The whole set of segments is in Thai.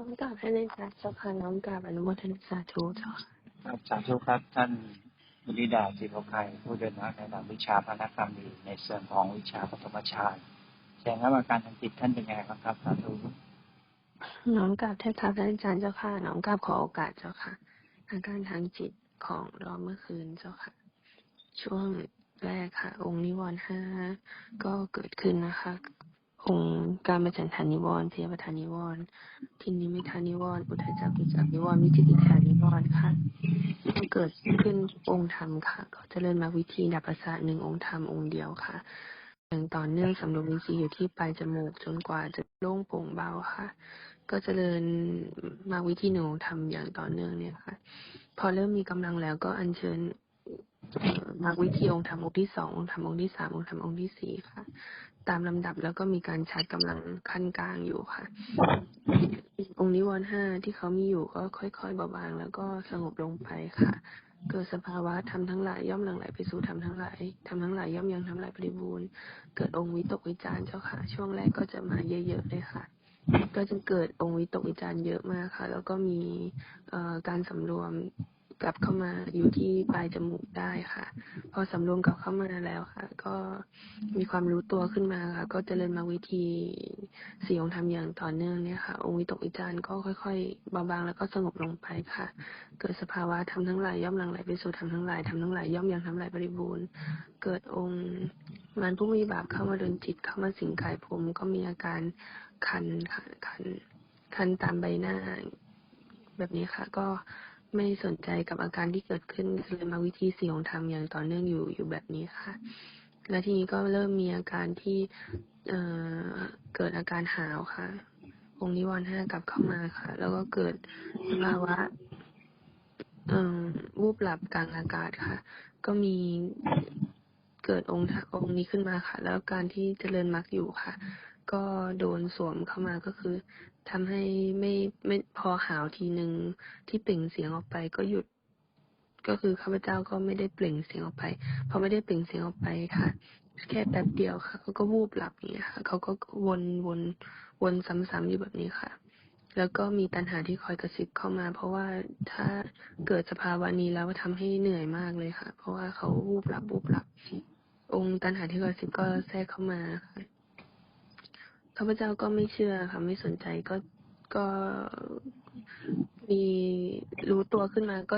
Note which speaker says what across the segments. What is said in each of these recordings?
Speaker 1: น้อมกราบให้ในพระเจ้าค่ะน้อมกราบอนุโมทนาสาธุเจ้าค่ะ
Speaker 2: ครับสาธุครับท่านบุริดาจิโภไคผู้เดินทางในด้านวิชาพระนักธรรมดีในส่วนของวิชาปฐมฌานแสดงว่าอาการทางจิตท่านเป็นยังไงบ้างครับสาธุ
Speaker 1: น้อมกราบเทพทัพท่านอาจารย์เจ้าค่ะน้อมกราบขอโอกาสเจ้าค่ะ อาการทางจิตของเราเมื่อคืนเจ้าค่ะ ช่วงแรกค่ะ องค์นิวรณ์ห้าก็เกิดขึ้นนะคะ องค์การมาจันทานิวรณ์เทวทานิวรณ์ทินิมิทานิวรณ์อุทจักกุจักนิวรณ์วิจิกิจฉานิวรณ์ค่ะก็เกิดขึ้นองค์ธรรมค่ะ ก็เจริญมาวิธีดับประสาทหนึ่งองค์ธรรมองค์เดียวค่ะอย่างต่อเนื่องสำรวมอิชีอยู่ที่ปลายจมูกจนกว่าจะโล่งโปร่งเบาค่ะ ก็เจริญมาวิธีหนูทำอย่างต่อเนื่องเนี่ยค่ะ พอเริ่มมีกำลังแล้วก็อัญเชิญมาวิธีองค์ธรรมองค์ที่สององค์ธรรมองค์ที่สามองค์ธรรมองค์ที่สี่ค่ะ ตามลำดับแล้วก็มีการชาร์จกำลังขั้นกลางอยู่ค่ะ องค์นิวรณ์ห้าที่เขามีอยู่ก็ค่อยๆเบาบางแล้วก็สงบลงไปค่ะ เกิดสภาวะทำทั้งหลายย่อมหลั่งไหลไปสู่ทำทั้งหลายทำทั้งหลายย่อมยังทำหลายบริบูรณ์ เกิดองค์วิตกวิจารเจ้าค่ะ ช่วงแรกก็จะมาเยอะๆเลยค่ะก็จะเกิดองค์วิตกวิจารณ์เยอะมากค่ะ แล้วก็มีการสำรวม กลับเข้ามาอยู่ที่ปลายจมูกได้ค่ะ พอสำรวมกลับเข้ามาแล้วค่ะ ก็มีความรู้ตัวขึ้นมาค่ะ ก็จเจริญมาวิธีสี่องค์ธรรมอย่างต่อเนื่องเนี่ยค่ะ องค์วิตกวิจารณ์ก็ค่อยๆเบาบางแล้วก็สงบลงไปค่ะ เกิดสภาวะทำทั้งหลายย่อมหลั่งไหลไปสู่ทำทั้งหลายทำทั้งหลายย่อมยังทำหลายบริบูรณ์ เกิดองค์มารผู้มีบาปเข้ามาดนจิตเข้ามาสิงกายผมก็มีอาการคันคันคันตามใบหน้า แบบนี้ค่ะ ก็ ไม่สนใจกับอาการที่เกิดขึ้นเลยมาวิธีเสี่ยงธรรมอย่างต่อเนื่องอยู่อยู่แบบนี้ค่ะ แล้วทีนี้ก็เริ่มมีอาการที่เอ่อเกิดอาการหาวค่ะ องค์นิวรณ์ห้ากลับเข้ามาค่ะ แล้วก็เกิดสภาวะวูบหลับกลางอากาศค่ะ ก็มีเกิดองค์องค์นี้ขึ้นมาค่ะ แล้วการที่เจริญมรรคอยู่ค่ะ ก็โดนสวมเข้ามาก็คือทำให้ไม่ไม่ พอหาวทีหนึ่งที่เปล่งเสียงออกไปก็หยุด ก็คือข้าพเจ้าก็ไม่ได้เปล่งเสียงออกไปพอไม่ได้เปล่งเสียงออกไปค่ะ แค่แป๊บเดียวค่ะเขาก็วูบหลับอย่างเงี้ยค่ะเขาก็วนวนวนซ้ำๆอยู่แบบนี้ค่ะ แล้วก็มีตัณหาที่คอยกระซิบเข้ามา เพราะว่าถ้าเกิดสภาวะนี้แล้วทำให้เหนื่อยมากเลยค่ะ เพราะว่าเขาวูบหลับวูบหลับองค์ตัณหาที่กระซิบก็แทรกเข้ามาค่ะข้าพเจ้าก็ไม่เชื่อค่ะ ไม่สนใจก็ ก็มีรู้ตัวขึ้นมาก็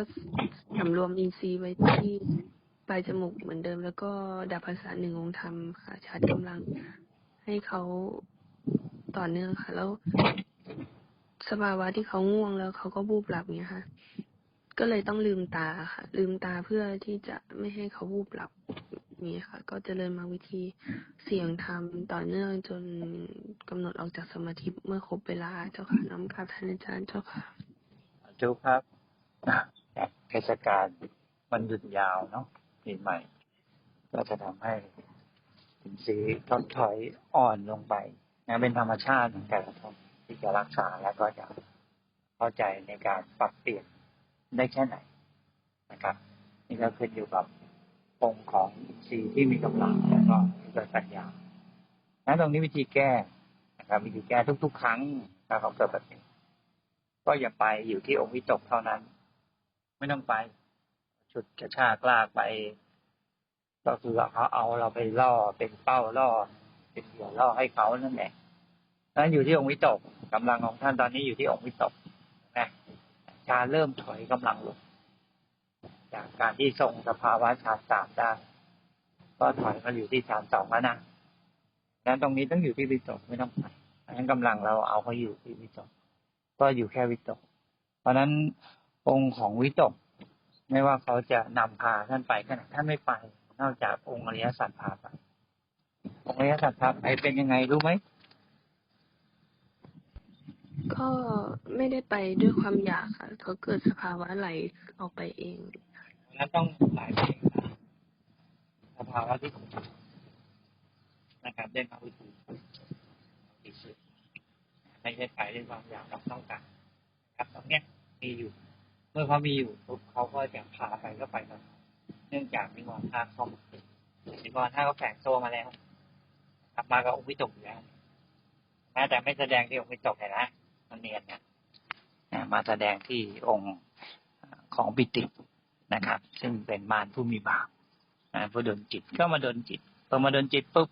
Speaker 1: สำรวมอินทรีย์ไว้ที่ปลายจมูกเหมือนเดิม แล้วก็ดับภาษาหนึ่งองค์ธรรมค่ะชาร์จกำลังให้เขาต่อเนื่องค่ะ แล้วสภาวะที่เขาง่วงแล้วเขาก็บูบหลับเนี้ยค่ะ ก็เลยต้องลืมตาค่ะ ลืมตาเพื่อที่จะไม่ให้เขาวูบหลับ นี้ค่ะ ก็จเจริญมาวิธีเสียงธรรมต่อเนื่องจนกำหนดออกจากสมาธิเมื่อครบเวลาเจ้าค่ะน้อมกราบท่านอาจารย์เจ้าค่ะ
Speaker 2: สาธุครับจากเทศกาลวันหยุดยาวเนาะปีใหม่ ก็จะทำให้สินสีทดถอยอ่อนลงไปนะเป็นธรรมชาติของแต่ละคนที่จะรักษาแล้วก็จะเข้าใจในการปรับเปลี่ยนได้แค่ไหนนะครับ นี่ก็ขึ้นอยู่กับ องค์ของอินทรีที่มีกำลังแล้วก็เกิดปัญญานั้นตรงนี้วิธีแก้นะครับวิธีแก้ทุก ๆ ครั้งถ้าเขาเกิดแบบนี้ก็อย่าไปอยู่ที่องค์วิตกเท่านั้น ไม่ต้องไปฉุดกระชากลากไปก็คือเขาเอาเราไปล่อเป็นเป้าล่อ เป็นเหยื่อล่อให้เขานั่นแหละนั้นอยู่ที่องค์วิตกกำลังของท่านตอนนี้อยู่ที่องค์วิตกนะชารเริ่มถอยกำลังลง จากการที่ทรงสภาวะฌานสามได้ ก็ถอยมาอยู่ที่ฌานสองแล้วนะนั้นตรงนี้ต้องอยู่ที่วิตกไม่ต้องไปนั้นกำลังเราเอาเขาอยู่ที่วิตก ก็อยู่แค่วิตก เพราะฉะนั้นองค์ของวิตก ไม่ว่าเขาจะนำพาท่านไปขนาดท่านไม่ไป นอกจากองค์อริยสัจพาไป องค์อริยสัจพาไปเป็นยังไงรู้ไหม
Speaker 1: ก็ไม่ได้ไปด้วยความอยากค่ะเขาเกิดสภาวะไหลออกไปเอง
Speaker 2: นั้นต้องหลายเพลงสภาวะที่ผมนะครับได้มาวิธีที่สุดไม่ใช่ไปด้วยความอยากเราต้องการครับตรงเนี้ยมีอยู่ เมื่อเขามีอยู่ปุ๊บเขาก็จะพาไปก็ไปกันเนื่องจากนิวรณ์ท่าเข้ามานิวรณ์ท่าก็แฝงตัวมาแล้วกลับมากับองค์วิตกอยู่แล้วนะแต่ไม่แสดงที่องค์วิตกเลยนะมันเนียนเนี่ยมาแสดงที่องค์ของปิติ นะครับ ซึ่งเป็นมารผู้มีบาปนะผู้ดนจิตก็มาดนจิตพอมาดนจิตปุ๊บ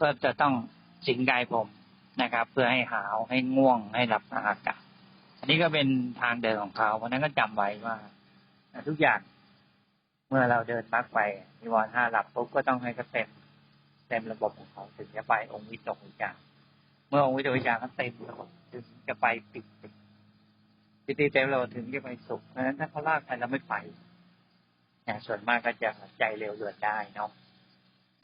Speaker 2: ก็จะต้องสิงกายผมนะครับ เพื่อให้หาวให้ง่วงให้หลับทางอากาศอันนี้ก็เป็นทางเดินของเขาเพราะฉะนั้นก็จำไว้ว่าทุกอย่างเมื่อเราเดินมากไปนิวรณ์ห้าหลับปุ๊บก็ต้องให้เขาเต็มเต็มระบบของเขาถึงจะไปองค์วิตกวิจารเมื่อองค์วิตกวิจารเขาเต็มระบบถึงจะไปปิดปิดปิติเต็มเราถึงจะไปสุขเพราะฉะนั้นถ้าเขาลากไปเราไม่ไป นะส่วนมากก็จะใจเร็วเดือดได้เนาะ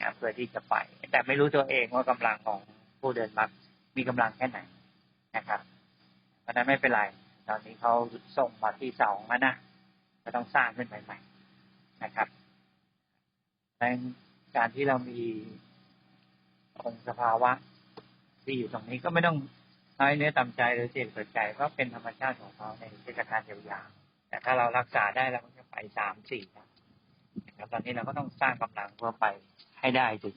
Speaker 2: นะเพื่อที่จะไป แต่ไม่รู้ตัวเองว่ากำลังของผู้เดินมักมีกำลังแค่ไหนนะครับ เพราะนั้นไม่เป็นไร ตอนนี้เขาส่งมาที่สองแล้วนะก็ต้องสร้างขึ้นใหม่ๆนะครับดังการที่เรามีองค์สภาวะที่อยู่ตรงนี้ก็ไม่ต้องน้อยเนื้อต่ำใจหรือเสียเกิดใจเพราะเป็นธรรมชาติของเขาในเทศกาลยาวๆแต่ถ้าเรารักษาได้เราก็จะไปสามสี่นะ ครับตอนนี้เราก็ต้องสร้างกำลังเพื่อไปให้ได้ถึง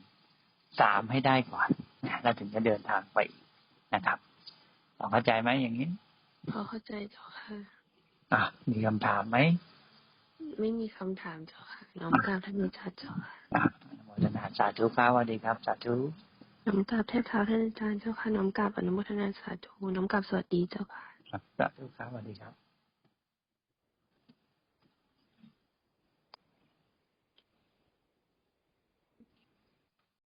Speaker 2: สามให้ได้ก่อนนะเราถึงจะเดินทางไปอีกนะครับลองเข้าใจไหมอย่างนี้
Speaker 1: พอเข้าใจเจ้าค่ะ
Speaker 2: อะมีคำถามไหม
Speaker 1: ไม่มีคำถามเจ้าค่ะน้อมกราบท่านอาจารย์เจ้าค่ะ
Speaker 2: อะอนุโมทนาสาธุครับสวัสดีครับสาธุ
Speaker 1: น้อมกราบเทพเท้าท่านอาจารย์เจ้าค่ะน้อมกราบอนุโมทนาสาธุน้อมกราบสวัสดีเจ้าค่ะ
Speaker 2: สาธุครับสวัสดีครับ